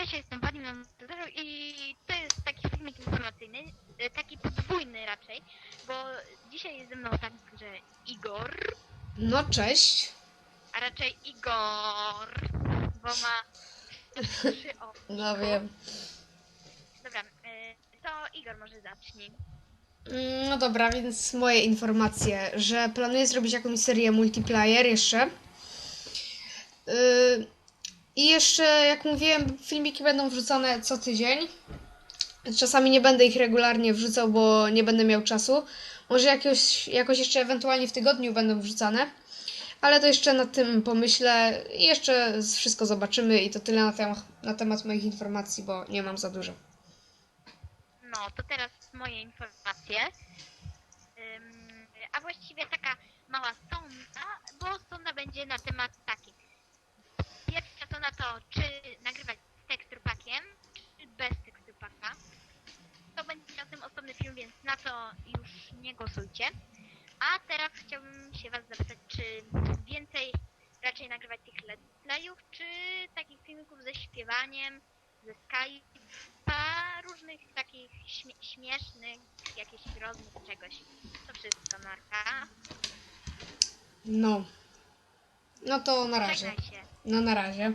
Cześć, jestem Wadim Ambasadorem i to jest taki filmik informacyjny, e, taki podwójny raczej, bo dzisiaj jest ze mną także Igor, No cześć. a raczej Igor, bo ma trzy o. No wiem. Dobra, e, to Igor może zacznij. Mm, No dobra, więc moje informacje, że planuję zrobić jakąś serię multiplayer jeszcze. Yy, I jeszcze, jak mówiłem, filmiki będą wrzucane co tydzień. Czasami nie będę ich regularnie wrzucał, bo nie będę miał czasu. Może jakoś, jakoś jeszcze ewentualnie w tygodniu będą wrzucane. Ale to jeszcze nad tym pomyślę i jeszcze wszystko zobaczymy i to tyle na, tem- na temat moich informacji, bo nie mam za dużo. No, to teraz moje informacje. Ym, a właściwie taka mała sonda, bo sonda będzie na temat to, czy nagrywać z teksturpakiem, czy bez teksturpaka. To będzie o tym osobny film, więc na to już nie głosujcie. A teraz chciałbym się Was zapytać, czy więcej raczej nagrywać tych let's playów, czy takich filmików ze śpiewaniem, ze Skype'a, różnych takich śmie śmiesznych, jakichś rozmów, czegoś. To wszystko, Marka. No. No to na razie. No na razie.